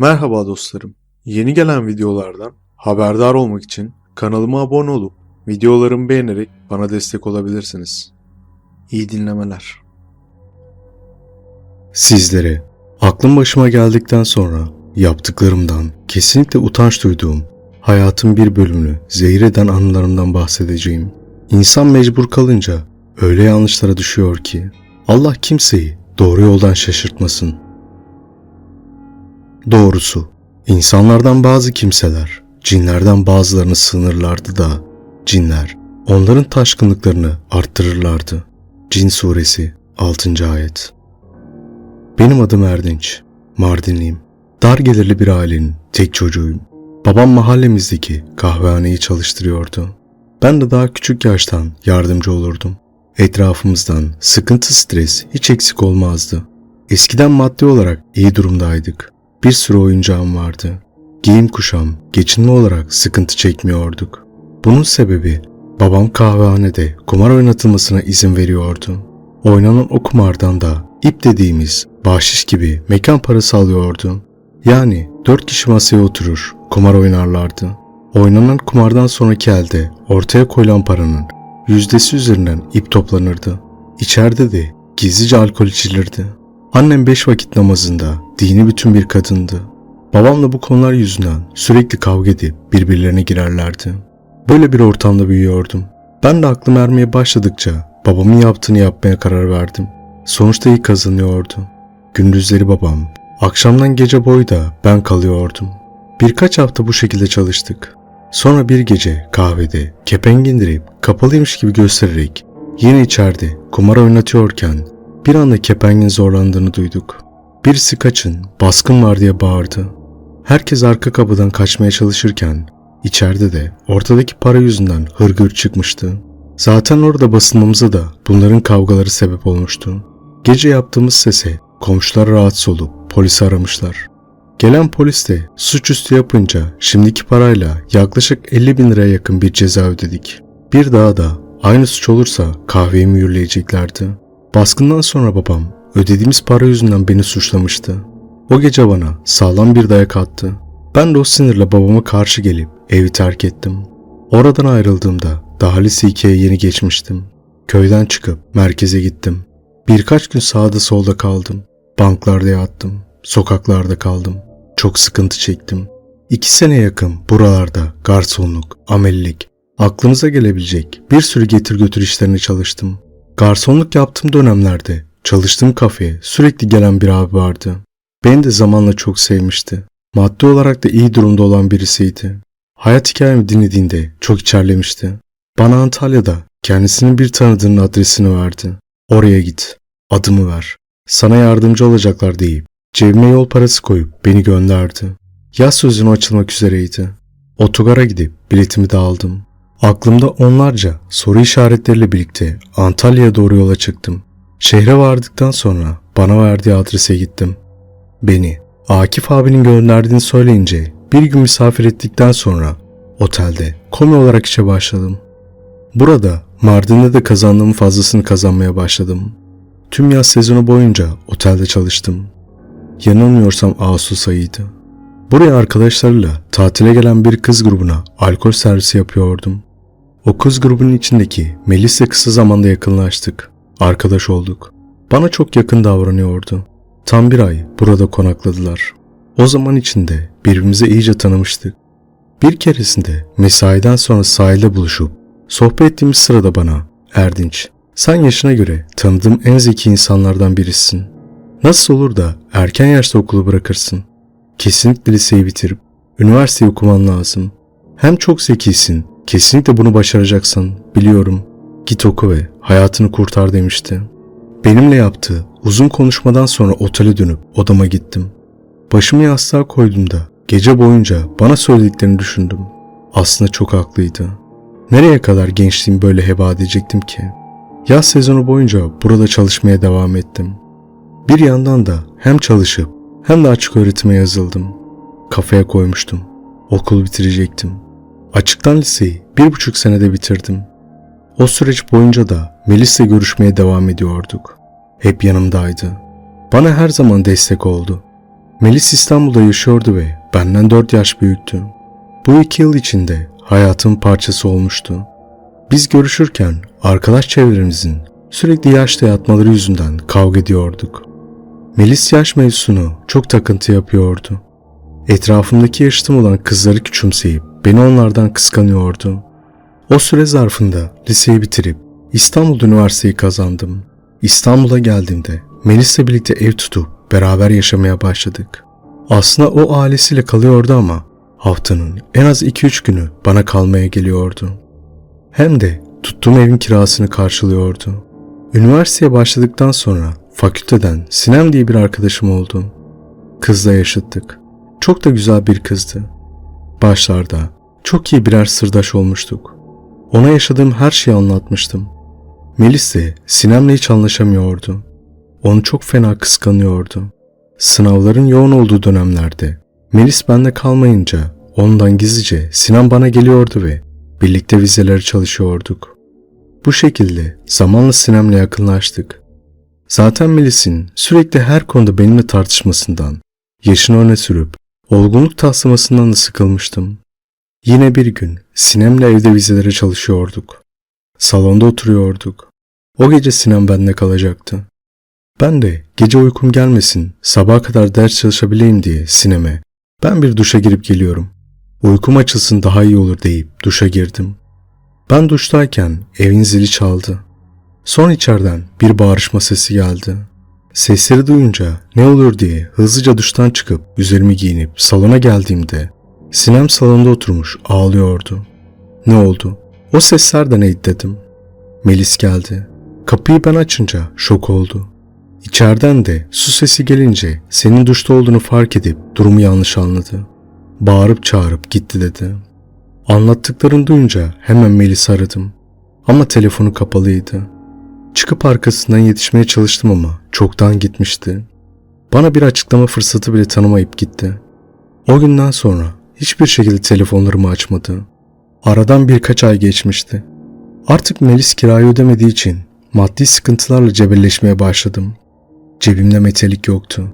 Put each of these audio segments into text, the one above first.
Merhaba dostlarım. Yeni gelen videolardan haberdar olmak için kanalıma abone olup videolarımı beğenerek bana destek olabilirsiniz. İyi dinlemeler. Sizlere aklım başıma geldikten sonra yaptıklarımdan kesinlikle utanç duyduğum hayatın bir bölümünü zehir eden anılarımdan bahsedeceğim. İnsan mecbur kalınca öyle yanlışlara düşüyor ki Allah kimseyi doğru yoldan şaşırtmasın. Doğrusu insanlardan bazı kimseler cinlerden bazılarını sığınırlardı da cinler onların taşkınlıklarını arttırırlardı. Cin suresi 6. ayet. Benim adım Erdinç. Mardinliyim. Dar gelirli bir ailenin tek çocuğuyum. Babam mahallemizdeki kahvehaneyi çalıştırıyordu. Ben de daha küçük yaştan yardımcı olurdum. Etrafımızdan sıkıntı stres hiç eksik olmazdı. Eskiden maddi olarak iyi durumdaydık. Bir sürü oyuncağım vardı. Giyim kuşam, geçinme olarak sıkıntı çekmiyorduk. Bunun sebebi babam kahvehanede kumar oynatılmasına izin veriyordu. Oynanan o kumardan da ip dediğimiz bahşiş gibi mekan parası alıyordu. Yani dört kişi masaya oturur, kumar oynarlardı. Oynanan kumardan sonraki elde ortaya koyulan paranın yüzdesi üzerinden ip toplanırdı. İçeride de gizlice alkol içilirdi. Annem beş vakit namazında dini bütün bir kadındı. Babamla bu konular yüzünden sürekli kavga edip birbirlerine girerlerdi. Böyle bir ortamda büyüyordum. Ben de aklım ermeye başladıkça babamın yaptığını yapmaya karar verdim. Sonuçta iyi kazanıyordu. Gündüzleri babam, akşamdan gece boyu da ben kalıyordum. Birkaç hafta bu şekilde çalıştık. Sonra bir gece kahvede kepenk indirip kapalıymış gibi göstererek yine içeride kumar oynatıyorken bir anda kepengin zorlandığını duyduk. Birisi kaçın, baskın var diye bağırdı. Herkes arka kapıdan kaçmaya çalışırken içeride de ortadaki para yüzünden hırgür çıkmıştı. Zaten orada basılmamıza da bunların kavgaları sebep olmuştu. Gece yaptığımız sese komşular rahatsız olup polisi aramışlar. Gelen polis de suçüstü yapınca şimdiki parayla yaklaşık 50 bin liraya yakın bir ceza ödedik. Bir daha da aynı suç olursa kahveyi mühürleyeceklerdi. Baskından sonra babam ödediğimiz para yüzünden beni suçlamıştı. O gece bana sağlam bir dayak attı. Ben de o sinirle babama karşı gelip evi terk ettim. Oradan ayrıldığımda daha lise 2'ye yeni geçmiştim. Köyden çıkıp merkeze gittim. Birkaç gün sağda solda kaldım. Banklarda yattım. Sokaklarda kaldım. Çok sıkıntı çektim. İki sene yakın buralarda garsonluk, amelilik, aklınıza gelebilecek bir sürü getir götür işlerini çalıştım. Garsonluk yaptığım dönemlerde çalıştığım kafeye sürekli gelen bir abi vardı. Beni de zamanla çok sevmişti. Maddi olarak da iyi durumda olan birisiydi. Hayat hikayemi dinlediğinde çok içerlemişti. Bana Antalya'da kendisinin bir tanıdığının adresini verdi. Oraya git, adımı ver. Sana yardımcı olacaklar deyip cebime yol parası koyup beni gönderdi. Yaz sözünü açılmak üzereydi. Otogara gidip biletimi de aldım. Aklımda onlarca soru işaretleriyle birlikte Antalya'ya doğru yola çıktım. Şehre vardıktan sonra bana verdiği adrese gittim. Beni Akif abinin gönderdiğini söyleyince bir gün misafir ettikten sonra otelde komi olarak işe başladım. Burada Mardin'de de kazandığım fazlasını kazanmaya başladım. Tüm yaz sezonu boyunca otelde çalıştım. Yanılmıyorsam Ağustos ayıydı. Buraya arkadaşlarıyla tatile gelen bir kız grubuna alkol servisi yapıyordum. O kız grubunun içindeki Melis'le kısa zamanda yakınlaştık. Arkadaş olduk. Bana çok yakın davranıyordu. Tam bir ay burada konakladılar. O zaman içinde birbirimize iyice tanımıştık. Bir keresinde mesaiden sonra sahilde buluşup sohbet ettiğimiz sırada bana Erdinç sen yaşına göre tanıdığım en zeki insanlardan birisin. Nasıl olur da erken yaşta okulu bırakırsın? Kesinlikle liseyi bitirip üniversiteyi okuman lazım. Hem çok zekisin, kesinlikle bunu başaracaksın, biliyorum. Git oku ve hayatını kurtar demişti. Benimle yaptığı uzun konuşmadan sonra otele dönüp odama gittim. Başımı yastığa koyduğumda gece boyunca bana söylediklerini düşündüm. Aslında çok haklıydı. Nereye kadar gençliğimi böyle heba edecektim ki? Yaz sezonu boyunca burada çalışmaya devam ettim. Bir yandan da hem çalışıp hem de açık öğretime yazıldım. Kafaya koymuştum. Okul bitirecektim. Açıktan liseyi bir buçuk senede bitirdim. O süreç boyunca da Melis'le görüşmeye devam ediyorduk. Hep yanımdaydı. Bana her zaman destek oldu. Melis İstanbul'da yaşıyordu ve benden 4 yaş büyüktü. Bu iki yıl içinde hayatımın parçası olmuştu. Biz görüşürken arkadaş çevremizin sürekli yaşta yatmaları yüzünden kavga ediyorduk. Melis yaş mevzusunu çok takıntı yapıyordu. Etrafımdaki yaşıtım olan kızları küçümseyip beni onlardan kıskanıyordu. O süre zarfında liseyi bitirip İstanbul Üniversiteyi kazandım. İstanbul'a geldiğimde Melis'le birlikte ev tutup beraber yaşamaya başladık. Aslında o ailesiyle kalıyordu ama haftanın en az 2-3 günü bana kalmaya geliyordu. Hem de tuttuğum evin kirasını karşılıyordu. Üniversiteye başladıktan sonra fakülteden Sinem diye bir arkadaşım oldu. Kızla yaşıttık. Çok da güzel bir kızdı. Başlarda çok iyi birer sırdaş olmuştuk. Ona yaşadığım her şeyi anlatmıştım. Melis de Sinem'le hiç anlaşamıyordu. Onu çok fena kıskanıyordu. Sınavların yoğun olduğu dönemlerde Melis bende kalmayınca ondan gizlice Sinem bana geliyordu ve birlikte vizeleri çalışıyorduk. Bu şekilde zamanla Sinem'le yakınlaştık. Zaten Melis'in sürekli her konuda benimle tartışmasından, yaşını öne sürüp olgunluk taslamasından da sıkılmıştım. Yine bir gün Sinem'le evde vizelere çalışıyorduk. Salonda oturuyorduk. O gece Sinem bende kalacaktı. Ben de gece uykum gelmesin, sabaha kadar ders çalışabileyim diye Sinem'e ben bir duşa girip geliyorum. Uykum açılsın daha iyi olur deyip duşa girdim. Ben duştayken evin zili çaldı. Son içeriden bir bağırışma sesi geldi. Sesleri duyunca ne olur diye hızlıca duştan çıkıp üzerimi giyinip salona geldiğimde Sinem salonda oturmuş ağlıyordu. Ne oldu? O sesler de neydi dedim. Melis geldi. Kapıyı ben açınca şok oldu. İçeriden de su sesi gelince senin duşta olduğunu fark edip durumu yanlış anladı. Bağırıp çağırıp gitti dedi. Anlattıklarını duyunca hemen Melis'i aradım. Ama telefonu kapalıydı. Çıkıp arkasından yetişmeye çalıştım ama çoktan gitmişti. Bana bir açıklama fırsatı bile tanımayıp gitti. O günden sonra hiçbir şekilde telefonlarımı açmadı. Aradan birkaç ay geçmişti. Artık Melis kirayı ödemediği için maddi sıkıntılarla cebelleşmeye başladım. Cebimde metalik yoktu.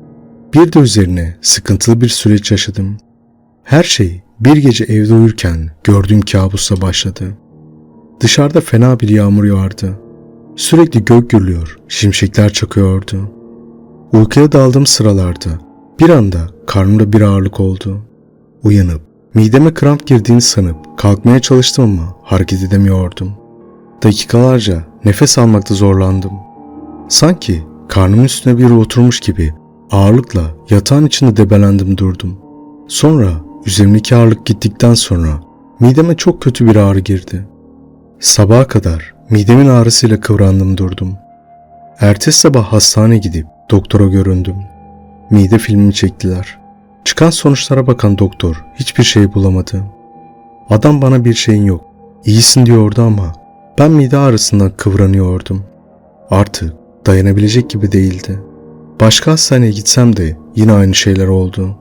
Bir de üzerine sıkıntılı bir süreç yaşadım. Her şey bir gece evde uyurken gördüğüm kabusla başladı. Dışarıda fena bir yağmur yağardı. Sürekli gök gürlüyor, şimşekler çakıyordu. Uykuya daldığım sıralarda bir anda karnımda bir ağırlık oldu. Uyanıp mideme kramp girdiğini sanıp kalkmaya çalıştım ama hareket edemiyordum. Dakikalarca nefes almakta zorlandım. Sanki karnımın üstüne biri oturmuş gibi ağırlıkla yatağın içinde debelendim durdum. Sonra üzerimdeki ağırlık gittikten sonra mideme çok kötü bir ağrı girdi. Sabaha kadar midemin ağrısıyla kıvrandım durdum. Ertesi sabah hastaneye gidip doktora göründüm. Mide filmimi çektiler. Çıkan sonuçlara bakan doktor hiçbir şey bulamadı. Adam bana bir şeyin yok, iyisin diyordu ama ben mide ağrısından kıvranıyordum. Artık dayanabilecek gibi değildi. Başka hastaneye gitsem de yine aynı şeyler oldu.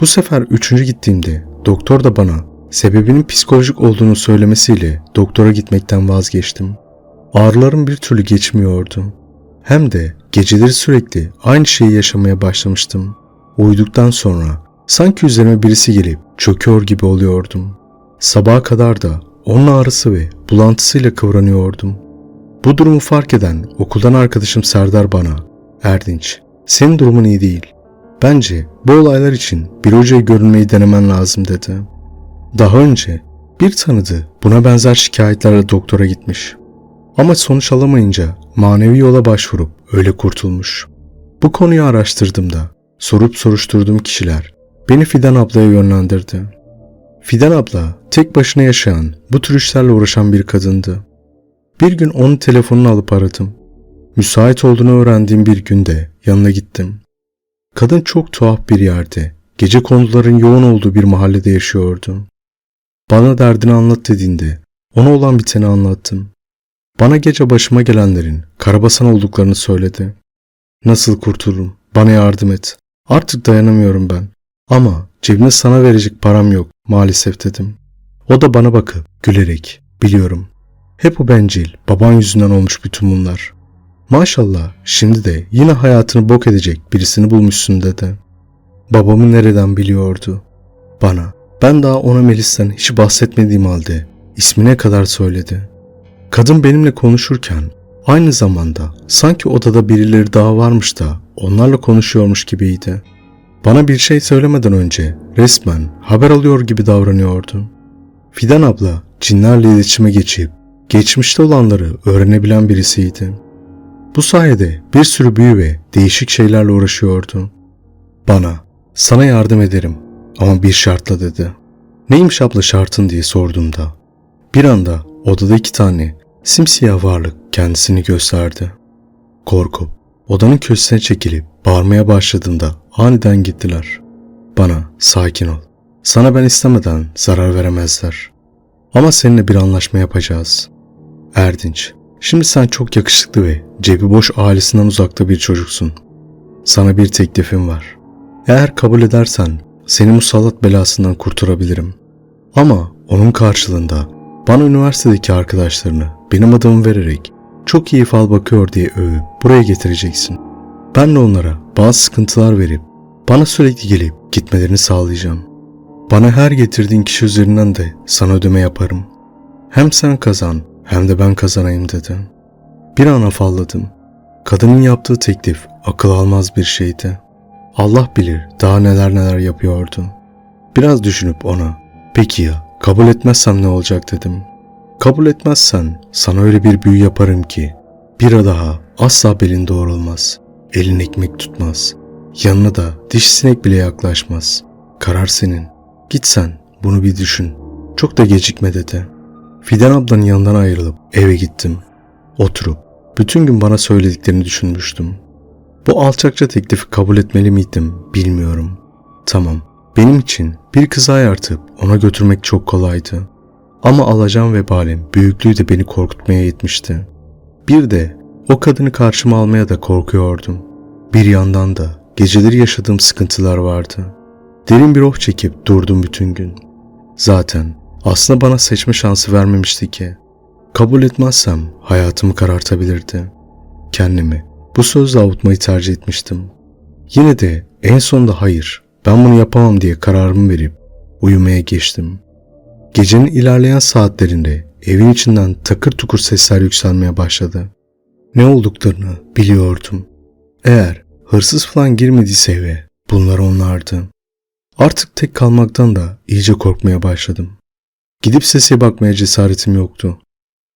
Bu sefer üçüncü gittiğimde doktor da bana sebebinin psikolojik olduğunu söylemesiyle doktora gitmekten vazgeçtim. Ağrılarım bir türlü geçmiyordu. Hem de geceleri sürekli aynı şeyi yaşamaya başlamıştım. Uyuduktan sonra sanki üzerime birisi gelip çöküyor gibi oluyordum. Sabaha kadar da onun ağrısı ve bulantısıyla kıvranıyordum. Bu durumu fark eden okuldan arkadaşım Serdar bana, Erdinç, senin durumun iyi değil. Bence bu olaylar için bir hocaya görünmeyi denemen lazım dedi. Daha önce bir tanıdığı buna benzer şikayetlerle doktora gitmiş. Ama sonuç alamayınca manevi yola başvurup öyle kurtulmuş. Bu konuyu araştırdığımda sorup soruşturduğum kişiler beni Fidan ablaya yönlendirdi. Fidan abla tek başına yaşayan, bu tür işlerle uğraşan bir kadındı. Bir gün onun telefonunu alıp aradım. Müsait olduğunu öğrendiğim bir günde yanına gittim. Kadın çok tuhaf bir yerde, gece konuların yoğun olduğu bir mahallede yaşıyordu. Bana derdini anlat dediğinde ona olan biteni anlattım. Bana gece başıma gelenlerin karabasan olduklarını söyledi. Nasıl kurtulurum? Bana yardım et. Artık dayanamıyorum ben. Ama cebime sana verecek param yok maalesef dedim. O da bana bakıp gülerek biliyorum. Hep o bencil, baban yüzünden olmuş bütün bunlar. Maşallah şimdi de yine hayatını bok edecek birisini bulmuşsun dedi. babamı nereden biliyordu? Bana, ben daha ona Melis'ten hiç bahsetmediğim halde ismine kadar söyledi. Kadın benimle konuşurken aynı zamanda sanki odada birileri daha varmış da onlarla konuşuyormuş gibiydi. Bana bir şey söylemeden önce resmen haber alıyor gibi davranıyordu. Fidan abla cinlerle iletişime geçip geçmişte olanları öğrenebilen birisiydi. Bu sayede bir sürü büyü ve değişik şeylerle uğraşıyordu. Bana, sana yardım ederim ama bir şartla dedi. Neymiş abla şartın diye sorduğumda. Bir anda odada iki tane simsiyah varlık kendisini gösterdi. Korkup odanın köşesine çekilip bağırmaya başladığında aniden gittiler. Bana sakin ol. Sana ben istemeden zarar veremezler. Ama seninle bir anlaşma yapacağız. Erdinç, şimdi sen çok yakışıklı ve cebi boş ailesinden uzakta bir çocuksun. Sana bir teklifim var. Eğer kabul edersen seni musallat belasından kurtarabilirim. Ama onun karşılığında bana üniversitedeki arkadaşlarını benim adımı vererek çok iyi fal bakıyor diye övüp buraya getireceksin. Ben de onlara bazı sıkıntılar verip bana sürekli gelip gitmelerini sağlayacağım. Bana her getirdiğin kişi üzerinden de sana ödeme yaparım. Hem sen kazan hem de ben kazanayım dedi. Bir an afalladım. Kadının yaptığı teklif akıl almaz bir şeydi. Allah bilir daha neler neler yapıyordu. Biraz düşünüp ona, peki ya kabul etmezsem ne olacak dedim. Kabul etmezsen sana öyle bir büyü yaparım ki bir daha asla belin doğrulmaz. Elin ekmek tutmaz. Yanına da diş sinek bile yaklaşmaz. Karar senin. Git sen bunu bir düşün. Çok da gecikme dedi. Fidan ablanın yanından ayrılıp eve gittim. Oturup bütün gün bana söylediklerini düşünmüştüm. Bu alçakça teklifi kabul etmeli miydim bilmiyorum. Tamam, benim için bir kızı ayartıp ona götürmek çok kolaydı. Ama alacağım vebalin büyüklüğü de beni korkutmaya yetmişti. Bir de o kadını karşıma almaya da korkuyordum. Bir yandan da geceleri yaşadığım sıkıntılar vardı. Derin bir oh çekip durdum bütün gün. Zaten aslında bana seçme şansı vermemişti ki. Kabul etmezsem hayatımı karartabilirdi. Kendimi bu sözle avutmayı tercih etmiştim. Yine de en sonunda hayır, ben bunu yapamam diye kararımı verip uyumaya geçtim. Gecenin ilerleyen saatlerinde evin içinden takır tukur sesler yükselmeye başladı. Ne olduklarını biliyordum. Eğer hırsız falan girmediyse eve bunlar onlardı. Artık tek kalmaktan da iyice korkmaya başladım. Gidip sese bakmaya cesaretim yoktu.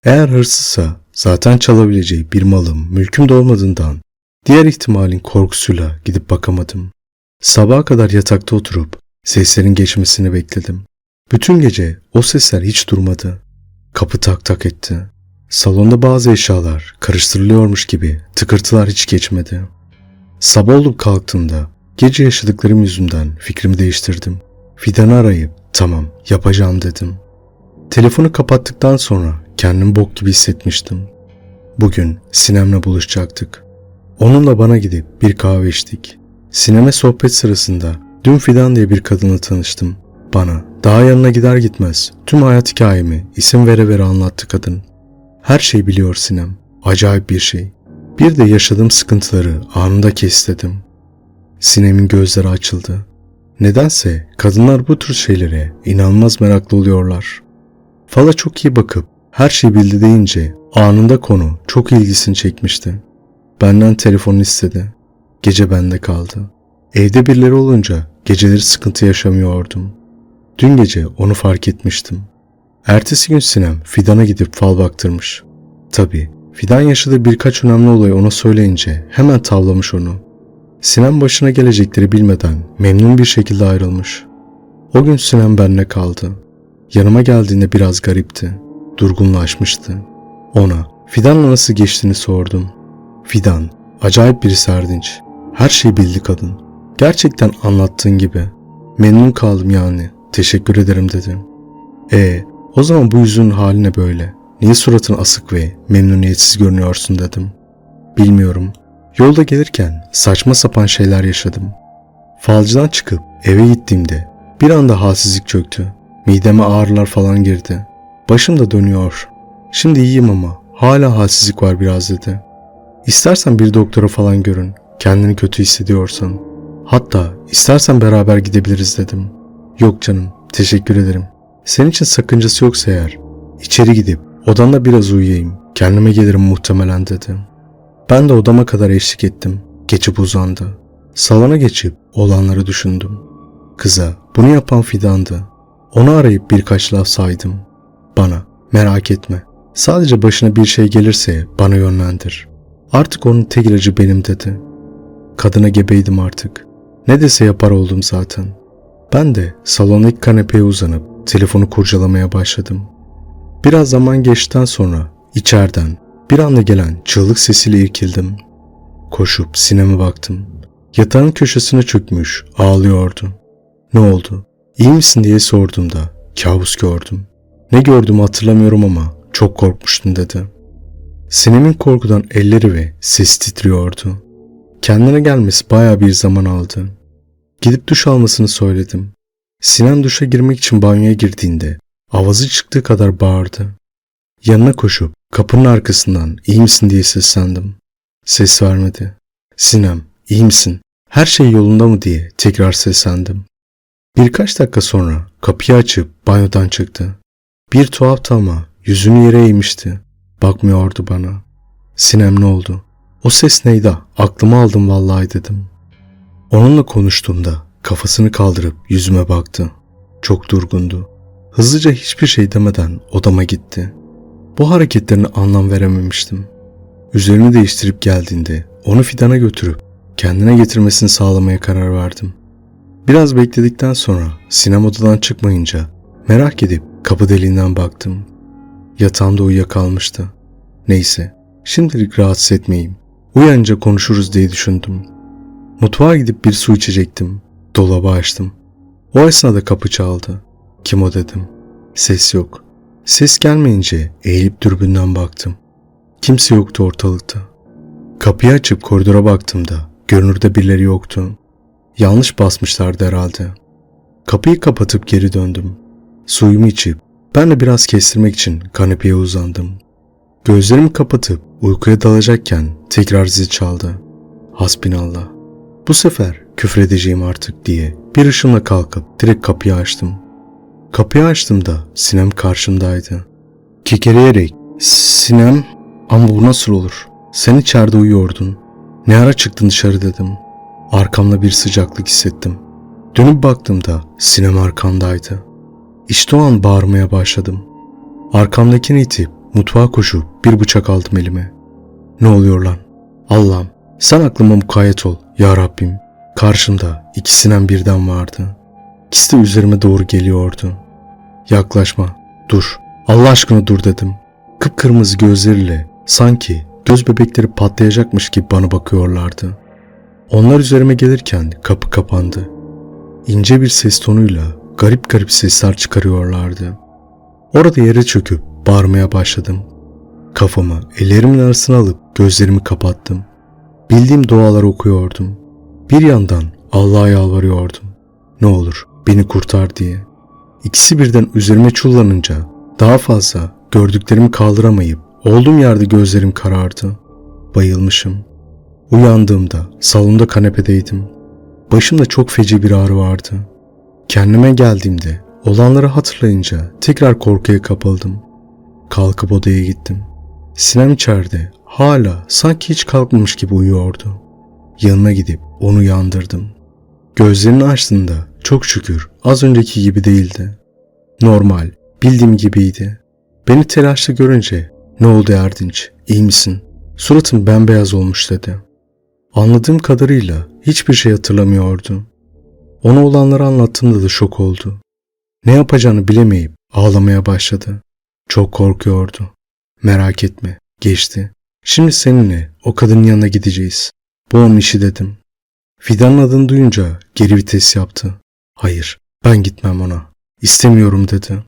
Eğer hırsızsa zaten çalabileceği bir malım, mülküm de olmadığından diğer ihtimalin korkusuyla gidip bakamadım. Sabaha kadar yatakta oturup seslerin geçmesini bekledim. Bütün gece o sesler hiç durmadı. Kapı tak tak etti. Salonda bazı eşyalar karıştırılıyormuş gibi tıkırtılar hiç geçmedi. Sabah olup kalktığımda gece yaşadıklarım yüzünden fikrimi değiştirdim. Fidan'ı arayıp tamam yapacağım dedim. Telefonu kapattıktan sonra kendimi bok gibi hissetmiştim. Bugün Sinem'le buluşacaktık. Onunla bana gidip bir kahve içtik. Sineme sohbet sırasında dün Fidan diye bir kadınla tanıştım. Bana daha yanına gider gitmez tüm hayat hikayemi isim vere vere anlattı kadın. Her şey biliyor Sinem. Acayip bir şey. Bir de yaşadığım sıkıntıları anında kes dedim. Sinem'in gözleri açıldı. Nedense kadınlar bu tür şeylere inanılmaz meraklı oluyorlar. Fala çok iyi bakıp her şeyi bildi deyince anında konu çok ilgisini çekmişti. Benden telefonunu istedi. Gece bende kaldı. Evde birileri olunca geceleri sıkıntı yaşamıyordum. Dün gece onu fark etmiştim. Ertesi gün Sinem Fidan'a gidip fal baktırmış. Tabi Fidan yaşadığı birkaç önemli olayı ona söyleyince hemen tavlamış onu. Sinem başına gelecekleri bilmeden memnun bir şekilde ayrılmış. O gün Sinem benle kaldı. Yanıma geldiğinde biraz garipti. Durgunlaşmıştı. Ona Fidan'la nasıl geçtiğini sordum. Fidan, acayip bir serdinç. Her şeyi bildi kadın. Gerçekten anlattığın gibi. Memnun kaldım yani. Teşekkür ederim dedim. E, o zaman bu yüzün haline böyle. Niye suratın asık ve memnuniyetsiz görünüyorsun dedim. Bilmiyorum. Yolda gelirken saçma sapan şeyler yaşadım. Falcıdan çıkıp eve gittiğimde bir anda halsizlik çöktü. Mideme ağrılar falan girdi. Başım da dönüyor. Şimdi iyiyim ama hala halsizlik var biraz dedi. İstersen bir doktora falan görün. Kendini kötü hissediyorsan. Hatta istersen beraber gidebiliriz dedim. Yok canım, teşekkür ederim. Senin için sakıncası yoksa eğer, içeri gidip odanda biraz uyuyayım, kendime gelirim muhtemelen dedi. Ben de odama kadar eşlik ettim. Geçip uzandı. Salona geçip olanları düşündüm. Kıza bunu yapan Fidan'dı. Onu arayıp birkaç laf saydım. Bana merak etme. Sadece başına bir şey gelirse bana yönlendir. Artık onun tek ilacı benim dedi. Kadına gebeydim artık. Ne dese yapar oldum zaten. Ben de salondaki kanepeye uzanıp telefonu kurcalamaya başladım. Biraz zaman geçtikten sonra içeriden bir anda gelen çığlık sesiyle irkildim. Koşup sineme baktım. Yatağın köşesine çökmüş, ağlıyordu. Ne oldu? İyi misin diye sorduğumda kabus gördüm. Ne gördüğümü hatırlamıyorum ama çok korkmuştum dedi. Sinem'in korkudan elleri ve sesi titriyordu. Kendine gelmesi baya bir zaman aldı. Gidip duş almasını söyledim. Sinem duşa girmek için banyoya girdiğinde avazı çıktığı kadar bağırdı. Yanına koşup kapının arkasından iyi misin diye seslendim. Ses vermedi. Sinem iyi misin? Her şey yolunda mı diye tekrar seslendim. Birkaç dakika sonra kapıyı açıp banyodan çıktı. Bir tuhaftı ama yüzünü yere eğmişti. Bakmıyordu bana. Sinem ne oldu? O ses neydi? Aklımı aldım vallahi dedim. Onunla konuştuğumda kafasını kaldırıp yüzüme baktı. Çok durgundu. Hızlıca hiçbir şey demeden odama gitti. Bu hareketlerine anlam verememiştim. Üzerini değiştirip geldiğinde onu fidana götürüp kendine getirmesini sağlamaya karar verdim. Biraz bekledikten sonra sinem odadan çıkmayınca merak edip kapı deliğinden baktım. Yatağımda uyuyakalmıştı. Neyse, şimdilik rahatsız etmeyeyim. Uyanınca konuşuruz diye düşündüm. Mutfağa gidip bir su içecektim. Dolabı açtım. O esnada kapı çaldı. Kim o dedim. Ses yok. Ses gelmeyince eğilip dürbünden baktım. Kimse yoktu ortalıkta. Kapıyı açıp koridora baktığımda görünürde birileri yoktu. Yanlış basmışlardı herhalde. Kapıyı kapatıp geri döndüm. Suyumu içip ben de biraz kestirmek için kanepeye uzandım. Gözlerimi kapatıp uykuya dalacakken tekrar zil çaldı. Hasbinallah. Bu sefer küfredeceğim artık diye bir ışımla kalkıp direkt kapıyı açtım. Kapıyı açtığımda Sinem karşımdaydı. Kekeleyerek Sinem ama bu nasıl olur? Sen içeride uyuyordun. Ne ara çıktın dışarı dedim. Arkamda bir sıcaklık hissettim. Dönüp baktığımda Sinem arkamdaydı. İşte o an bağırmaya başladım. Arkamdakini itip mutfağa koşup bir bıçak aldım elime. Ne oluyor lan? Allah'ım sen aklıma mukayyet ol ya Rabbim. Karşımda ikisinden birden vardı. İkisi de üzerime doğru geliyordu. Yaklaşma, dur, Allah aşkına dur dedim. Kıpkırmızı gözleriyle sanki göz bebekleri patlayacakmış gibi bana bakıyorlardı. Onlar üzerime gelirken kapı kapandı. İnce bir ses tonuyla garip garip sesler çıkarıyorlardı. Orada yere çöküp bağırmaya başladım. Kafamı ellerimin arasına alıp gözlerimi kapattım. Bildiğim dualar okuyordum. Bir yandan Allah'a yalvarıyordum. Ne olur beni kurtar diye. İkisi birden üzerime çullanınca daha fazla gördüklerimi kaldıramayıp olduğum yerde gözlerim karardı. Bayılmışım. Uyandığımda salonda kanepedeydim. Başımda çok feci bir ağrı vardı. Kendime geldiğimde olanları hatırlayınca tekrar korkuya kapıldım. Kalkıp odaya gittim. Sinem içeride hala sanki hiç kalkmamış gibi uyuyordu. Yanına gidip onu yandırdım. Gözlerini açtığında çok şükür az önceki gibi değildi. Normal, bildiğim gibiydi. Beni telaşlı görünce ne oldu Erdinç, iyi misin? Suratım bembeyaz olmuş dedi. Anladığım kadarıyla hiçbir şey hatırlamıyordu. Ona olanları anlattığımda da şok oldu. Ne yapacağını bilemeyip ağlamaya başladı. Çok korkuyordu. Merak etme, geçti. Şimdi seninle o kadının yanına gideceğiz. Bu onun işi dedim. Fidan'ın adını duyunca geri vites yaptı. Hayır, ben gitmem ona. İstemiyorum dedi.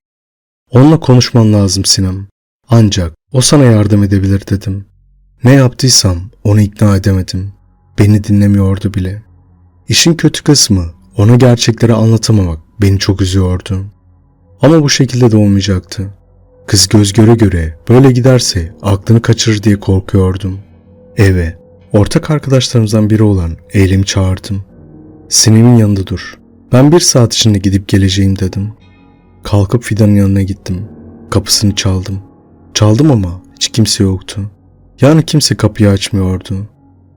Onunla konuşman lazım Sinem. Ancak o sana yardım edebilir dedim. Ne yaptıysam onu ikna edemedim. Beni dinlemiyordu bile. İşin kötü kısmı ona gerçekleri anlatamamak beni çok üzüyordu. Ama bu şekilde de olmayacaktı. Kız göz göre göre böyle giderse aklını kaçırır diye korkuyordum. Eve, ortak arkadaşlarımızdan biri olan Eylem'i çağırdım. Sinem'in yanında dur. Ben bir saat içinde gidip geleceğim dedim. Kalkıp Fidan'ın yanına gittim. Kapısını çaldım. Çaldım ama hiç kimse yoktu. Yani kimse kapıyı açmıyordu.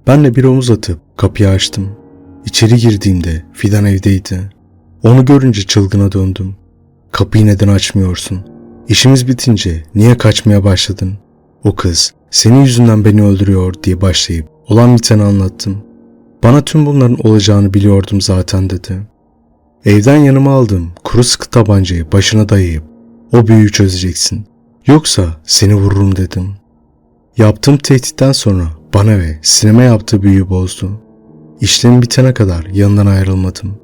Ben de bir omuz atıp kapıyı açtım. İçeri girdiğimde Fidan evdeydi. Onu görünce çılgına döndüm. Kapıyı neden açmıyorsun? İşimiz bitince niye kaçmaya başladın? O kız senin yüzünden beni öldürüyor diye başlayıp olan biteni anlattım. Bana tüm bunların olacağını biliyordum zaten dedi. Evden yanıma aldım kuru sıkı tabancayı başına dayayıp o büyüyü çözeceksin. Yoksa seni vururum dedim. Yaptığım tehditten sonra bana ve sinema yaptığı büyüyü bozdu. İşlem bitene kadar yanından ayrılmadım.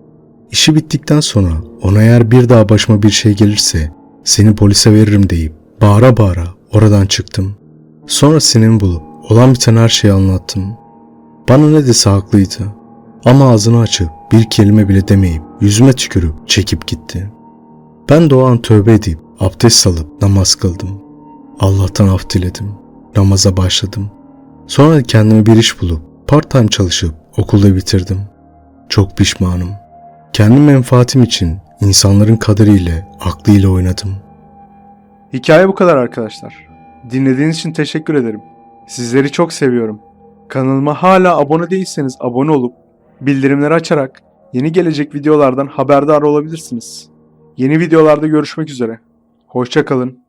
İşi bittikten sonra ona eğer bir daha başıma bir şey gelirse seni polise veririm deyip bağıra bağıra oradan çıktım. Sonra Sinem'i bulup olan biten her şeyi anlattım. Bana ne dese haklıydı. Ama ağzını açıp bir kelime bile demeyip yüzüme tükürüp çekip gitti. Ben de o an tövbe edip abdest alıp namaz kıldım. Allah'tan af diledim. Namaza başladım. Sonra kendime bir iş bulup part time çalışıp okulda bitirdim. Çok pişmanım. Kendi menfaatim için insanların kaderiyle, aklıyla oynadım. Hikaye bu kadar arkadaşlar. Dinlediğiniz için teşekkür ederim. Sizleri çok seviyorum. Kanalıma hala abone değilseniz abone olup bildirimleri açarak yeni gelecek videolardan haberdar olabilirsiniz. Yeni videolarda görüşmek üzere. Hoşça kalın.